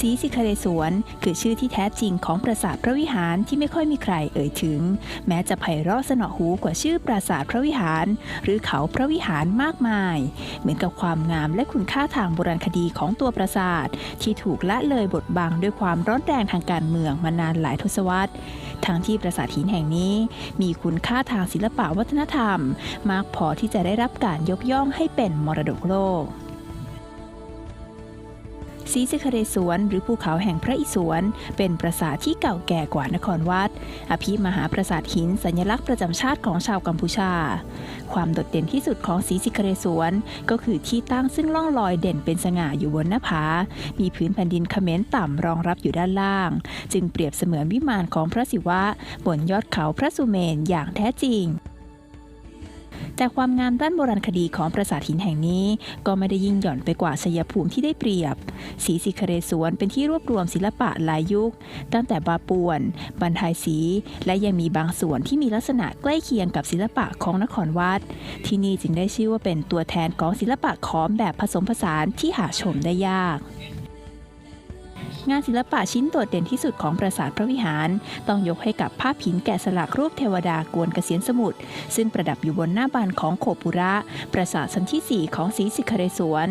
ศรีสิคเรศวรคือชื่อที่แท้จริงของปราสาทพระวิหารที่ไม่ค่อยมีใครเอ่ยถึง แม้จะไพเราะสนอหูกว่าชื่อปราสาทพระวิหาร หรือเขาพระวิหารมากมาย เหมือนกับความงามและคุณค่าทางโบราณคดีของตัวปราสาท ที่ถูกละเลยบทบังด้วยความร้อนแรงทางการเมืองมานานหลายทศวรรษทั้งที่ปราสาทหินแห่งนี้ มีคุณค่าทางศิลปวัฒนธรรม มากพอที่จะได้รับการยกย่องให้เป็นมรดกโลก ศรีสิคเรศวรหรือภูเขาแห่งพระอิศวร เป็นปราสาทที่เก่าแก่กว่านครวัด อภิมหาปราสาทหินสัญลักษณ์ประจำชาติของชาวกัมพูชา ความโดดเด่นที่สุดของศรีสิคเรศวรก็คือที่ตั้งซึ่งล่องลอยเด่นเป็นสง่าอยู่บนหน้าผา มีพื้นแผ่นดินเขมรต่ำรองรับอยู่ด้านล่าง จึงเปรียบเสมือนวิมานของพระศิวะ บนยอดเขาพระสุเมนอย่างแท้จริง แต่ความงามด้านโบราณคดีของปราสาทหินแห่งนี้ ก็ไม่ได้ยิ่งหย่อนไปกว่าชัยภูมิที่ได้เปรียบศรีสิคเรศวรเป็นที่รวบรวมศิลปะหลายยุค ตั้งแต่บาปวน บรรทายศีและยังมีบางส่วนที่มีลักษณะใกล้เคียงกับศิลปะของนครวัด ที่นี่จึงได้ชื่อว่าเป็นตัวแทนของศิลปะขอมแบบผสมผสานที่หาชมได้ยาก งานศิลปะชิ้นโดดเด่นที่สุดของปราสาทพระวิหาร ต้องยกให้กับภาพหินแกะสลักรูปเทวดากวนเกษียณสมุทรซึ่งประดับอยู่บนหน้าบานของโขปุระ ปราสาทชั้นที่ 4 ของศรีสิคเรศวร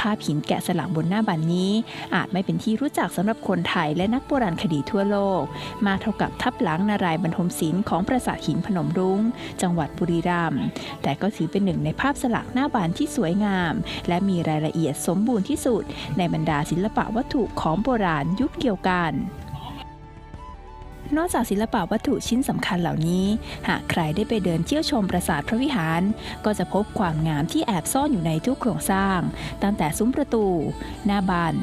ภาพหินแกะสลักบนหน้าบานนี้ อาจไม่เป็นที่รู้จักสำหรับคนไทยและนักโบราณคดีทั่วโลก มาเท่ากับทับหลังนารายบรรทมศิลป์ของปราสาทหินพนมรุง้ง จังหวัดบุรีรัมย์แต่ก็ถือเป็นหนึ่งในภาพสลักหน้าบานที่สวยงาม และมีรายละเอียดสมบูรณ์ที่สุด ในบรรดาศิลปะวัตถุของโบราณยุบเดียวกัน นอกจากศิลปะวัตถุชิ้นสำคัญเหล่านี้ หากใครได้ไปเดินเที่ยวชมปราสาทพระวิหาร ก็จะพบความงามที่แอบซ่อนอยู่ในทุกโครงสร้าง ตั้งแต่ซุ้มประตู หน้าบาน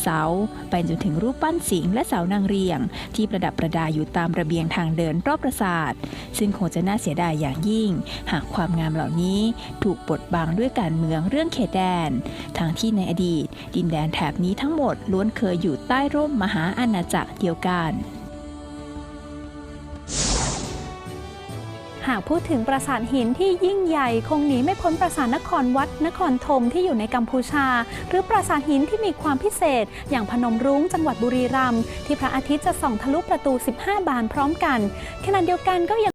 เสาไปจนถึงรูปปั้นสิงห์และเสานางเรียง ที่ประดับประดาอยู่ตามระเบียงทางเดินรอบปราสาท ซึ่งคงจะน่าเสียดายอย่างยิ่ง หากความงามเหล่านี้ถูกบดบังด้วยการเมืองเรื่องเขตแดนทั้งที่ในอดีต ดินแดนแถบนี้ทั้งหมดล้วนเคยอยู่ใต้ร่มมหาอาณาจักรเดียวกัน หากพูดถึงปราสาทหินที่ยิ่งใหญ่คงหนีไม่พ้นปราสาทนครวัดนครธมที่อยู่ในกัมพูชา หรือปราสาทหินที่มีความพิเศษ อย่างพนมรุ้งจังหวัดบุรีรัมย์ที่พระอาทิตย์จะส่องทะลุประตู 15 บานพร้อมกันขณะเดียวกันก็ยัง